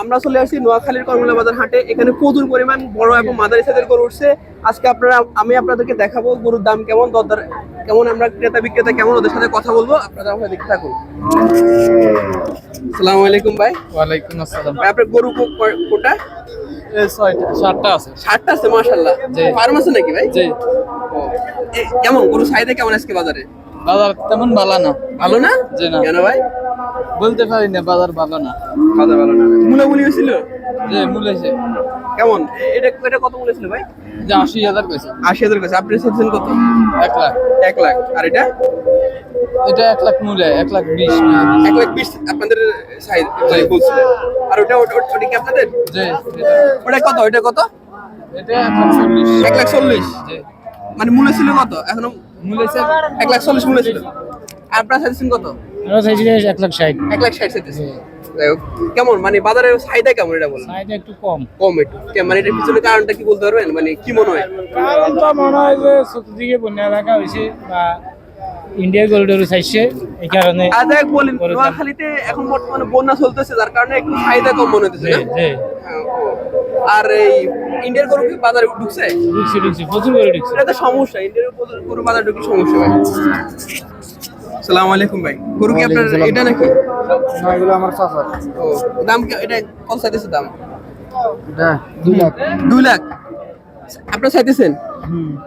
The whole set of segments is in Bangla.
আমরা চলে আসছি নোয়াখালীর কর্মলা বাজার হাটে। এখানে প্রচুর পরিমাণ বড় এবং মাদারি সাইজের গরু উঠছে। আজকে আপনারা আমি আপনাদেরকে দেখাবো গরুর দাম কেমন দরদার কেমন আমরা ক্রেতা বিক্রেতা কেমন ওদের সাথে কথা বলব। আপনারা আমাকে দেখতে থাকুন। আসসালামু আলাইকুম ভাই। ওয়ালাইকুম আসসালাম। ভাই আপনার গরু কোটা সাতটা আছে। ষাটটা আছে মাশাল্লাহ জি। ফার্ম আছে নাকি ভাই? জি। কেমন গরু চাহিদা কেমন আজকে বাজারে? বাজার তেমন ভালো না। ভালো না? জি না। কেন ভাই? বলতে পারি না বাজার ভালো না। বাজার ভালো না। মুলামুলি হয়েছিল? যে মূল এসে কেমন? এটা এটা কত মূল্য ছিল ভাই? যে আশি হাজার কইছে। আশি হাজার কাছে আপনি চেয়েছেন কত? এক লাখ। এক লাখ। আর এটা? এটা এক লাখ মূল্যে এক লাখ বিশ এক লাখ বিশ আপনাদের সাইজ বলছিলেন আর ওটা ওটা কি আপনাদের? যে ওটা কত? ওটা কত? এটা এক লাখ চল্লিশ। এক লাখ চল্লিশ? জি। মানে মূল্য ছিল কত? এখনও মূল এক লাখ চল্লিশ মূল্য ছিল আর আপনার সাইজেছেন কত? আমরা চাইছি যে এক লাখ ষাট। এক লাখ ষাট কেমন? মানে বাজারের চাহিদা কেমন এটা বলেন? চাহিদা একটু কম। কম একটু। মানে এটার পিছনে কারণটা কি বলতে পারবেন? মানে কি মনে হয়? কারণ তো মনে হয় যে চতুর্দিকে বন্যা এলাকা হয়েছে বা ইন্ডিয়ার গরুডেরু চাইছে এই কারণে আর দেখ বলেন নোয়াখালীতে এখন বর্তমানে বন্যা চলতেছে যার কারণে একটু চাহিদা কম মনে হচ্ছে। আর এই ইন্ডিয়ার গরু কি বাজারে ঢুকছে? ঢুকছে ঢুকছে প্রচুর গরু ঢুকছে। এটা তো সমস্যা ইন্ডিয়ার গরু- বাজারে ঢুকলে সমস্যা ভাই। সালাম আলাইকুম ভাই। গরু কি আপনার এটা নাকি? এগুলো আমার চাচার ও দাম কি- এটা কত চাইতেছে দাম? এটা দুই লাখ। দুই লাখ? আপনার চাইতেছেন?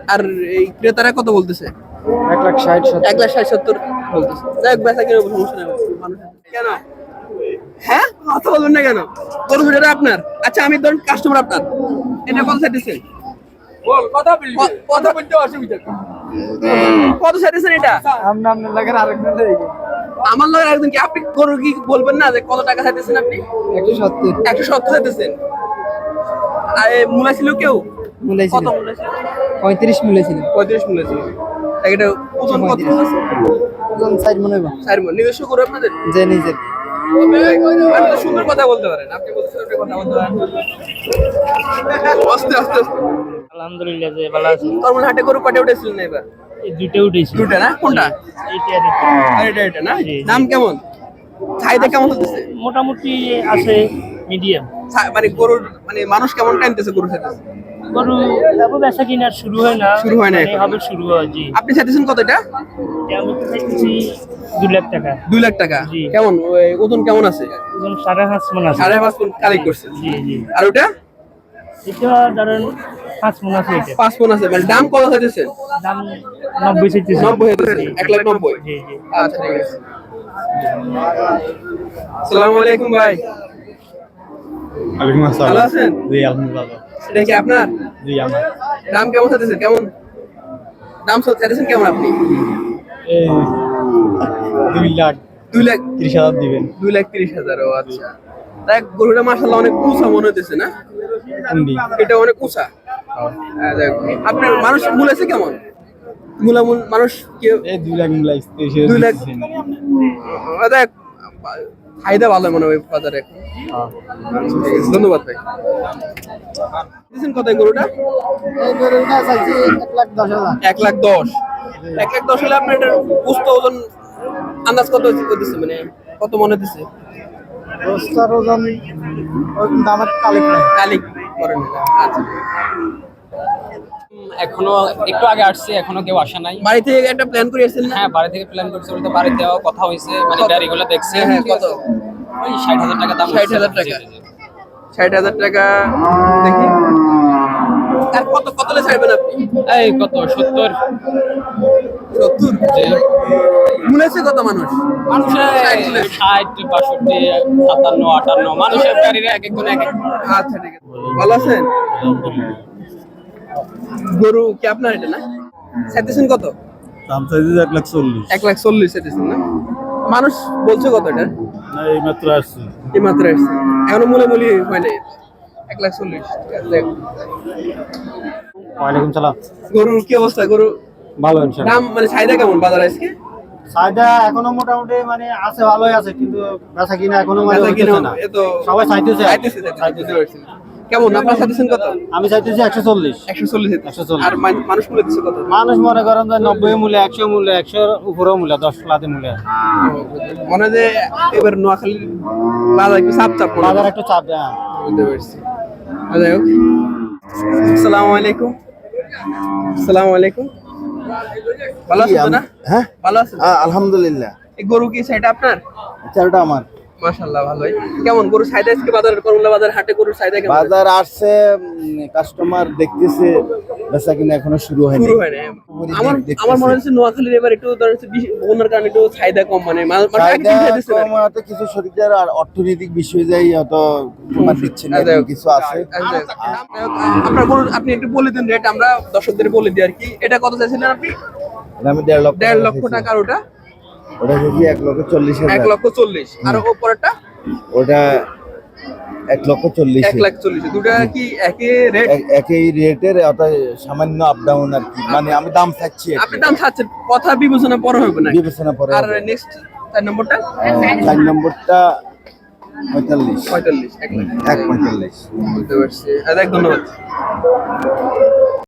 আর এই ক্রেতারা কত বলতেছে? এক লাখ ষাট এক লাখ ষাট সত্তর। বলতেছে। দেখ বেচা কিনে সমস্যা নেই মানুষ কেন? হ্যাঁ? কথা বলবেন না কেন? গরু আপনার? আচ্ছা আমি ধরুন কাস্টমার আপনার। এটা কত চাইতেছেন বল কথা কথা বলতে অসুবিধা কত চাইতেছেন এটা? আমরা আপনার লাগের আরেকজন আমার লগে একদিন কি? আপনি গরু কি বলবেন না যে কত টাকা চাইতেছেন আপনি? একশো সত্তর। একশো সত্তর চাইতেছেন আর মূলা ছিল কেউ? কত মূলা ছিল? পঁয়ত্রিশ মিলে ছিল। পঁয়ত্রিশ মূলা ছিল। এটা ওজন কত আছে সাইড মনে হয়। চার মণ নিজস্ব গরু আপনাদের? যে নিজের। সুন্দর কথা বলতে পারেন। আপনি আপনি কথা বলতে পারেন। আস্তে আস্তে আলহামদুলিল্লাহ যে ভালো আছে। তোর মনে হাটে গরু কটে উঠেছিলেন এবার? এই দুইটা উঠেছে। দুটা না? কোনটা? এইটা এটা। এটা না। দাম কেমন? চাহিদা কেমন হতেছে মোটামুটি আছে মিডিয়াম। মানে গরুর মানে মানুষ কেমন টানতেছে গরু চাইতেছে গরু তারপর বেচা কিনা শুরু হয় না। শুরু হয় না মানে হবে শুরু হয় জি। আপনি চাইতেছেন কত এটা? আমি চাইতেছি দুই লাখ টাকা। দুই লাখ টাকা। কেমন? ওজন কেমন আছে? ওজন সাড়ে পাঁচ মন আছে। সাড়ে পাঁচ ফুট কালেক্ট করছে। জি জি আর ওটা? এটা ধরেন পাঁচ মন আছে এটা। পাঁচ ফোন আছে। মানে দাম কত চাইতেছেন? দাম নব্বই চাইতেছি। নব্বই হাজার এক লাখ নব্বই। জি জি। আচ্ছা ঠিক আছে। সালাম আলাইকুম ভাই। ওয়ালাইকুম ভালো আসসালাম আছেন? জি আলহামদুলিল্লাহ। এটা কি আপনার? জি আমার। দাম কেমন চাইতেছেন? কেমন? দাম চাইতেছেন কেমন আপনি? এই দুই লাখ দুই লাখ ত্রিশ হাজার দিবেন। দুই লাখ তিরিশ হাজার ও আচ্ছা। দেখ গরুটা মাসাল্লাহ অনেক উঁচা মনে হতেছে না? এটা অনেক উঁচা। হ্যাঁ, দেখ, আপনার মানুষ মূল আছে কেমন? মূলামূল মানুষ কেউ দুই লাখ হাজার দুই লাখ? দেখ ফায়দা ভালো মনে হয় বাজারে এখন। ধন্যবাদ ভাই। দিয়েছেন কত গরুটা? এক লাখ দশ হাজার। এক লাখ দশ। এক লাখ দশ হলে আপনার এটা পুস্ত ওজন আন্দাজ কত দিচ্ছে মানে কত মনে দিচ্ছে ওজন দামের কালিক কালিক করেন আচ্ছা। এখনও একটু আগে আসছে এখনও কেউ আসে নাই। বাড়ি থেকে একটা প্ল্যান করে এসেছেন না? হ্যাঁ বাড়ি থেকে প্ল্যান করছে বলতে বাড়িতে কথা হয়েছে মানে গাড়িগুলো দেখছে। হ্যাঁ, হ্যাঁ? কত? ওই ষাট হাজার টাকা দাম 60,000 টাকা। ষাট হাজার টাকা দেখি। আর কত কত ছাড়বেন আপনি? এই কত? সত্তর। সত্তর? মনে আছে কত মানুষ? মানুষের ষাট বাষট্টি সাতান্ন আটান্ন মানুষের গাড়ির এক একজন এক এক। আচ্ছা ঠিক আছে। ভালো আছেন? গরু কি আপনার এটা না? সাইতেছেন কত? দাম চাইছে এক লাখ চল্লিশ। এক লাখ চল্লিশ সাইতেছেন না? মানুষ বলছে কত এটা? না এই মাত্র আসছি। এই মাত্র আসছে। এখনও মূলামূলি হয় নাই। এক লাখ চল্লিশ ঠিক আছে। দেখ। ওয়ালাইকুম সালাম। গরুর কি অবস্থা? গরু ভালো ইনশাআল্লাহ দাম মানে চাহিদা কেমন বাজার আজকে? চাহিদা এখনও মোটামুটি মানে আছে ভালোই আছে কিন্তু বেচা কিনা এখনও মানে না। এত সবাই চাইতেছে চাইতেছে। চাইতেছে। কেমন? আপনার চাইতেছেন কত? আমি চাইতেছি একশো চল্লিশ। একশো চল্লিশ 140 আর মানুষ মূল্য দিচ্ছে কত? মানুষ মনে করেন যে নব্বই মূল্য একশো মূল্য একশোর উপরেও মূল্য দশ লাতে মূল্য। মনে যে এবার নোয়াখালীর বাজার একটু চাপ চাপ পড়ে বাজার একটু চাপ দেয় বুঝতে পারছি। যাই হোক। আসসালামু আলাইকুম। আসসালামু আলাইকুম। ভালো আছেন না? হ্যাঁ। ভালো আছেন? আলহামদুলিল্লাহ। এই গরু কি সেটা আপনার? চালটা আমার। মাশাআল্লাহ ভালোই। কেমন গরু আজকে বাজার করমলা বাজার হাটে গরুর কেমন? বাজার আসছে কাস্টমার দেখতেছে বেচা কিনা এখনও শুরু হয়নি। শুরু হয় না আমার আমার মনে হচ্ছে নোয়াখালীর এবার একটু ধর বন্যার কারণে একটু চাহিদা কম মানে মানে চাহিদা? কম হয়তো কিছু শরীরের আর অর্থনৈতিক বিষয় যাই হয়তো তোমার দিচ্ছে না হোক। কিছু আছে। যাই হোক। আপনার গরু আপনি একটু বলে দিন রেট আমরা দর্শকদের বলে দিই আর কি। এটা কত চাইছিলেন আপনি? আমি দেড় লক্ষ দেড় লক্ষ টাকার ওটা। ওটা দেখি এক লক্ষ চল্লিশ এক লক্ষ চল্লিশ। আর ওপরটা? ওটা এক লক্ষ চল্লিশ এক লাখ চল্লিশ। দুটা কি একই রেট একই রেটের অর্থাৎ সামান্য আপ ডাউন আর কি। মানে আমি দাম চাচ্ছি আপনি দাম চাচ্ছেন। কথা বিবেচনা পরে হবে না বিবেচনা পরে আর নেক্সট চার নম্বরটা? চার নম্বরটা পঁয়তাল্লিশ। পঁয়তাল্লিশ এক পঁয়তাল্লিশ। বুঝতে পারছি। ধন্যবাদ।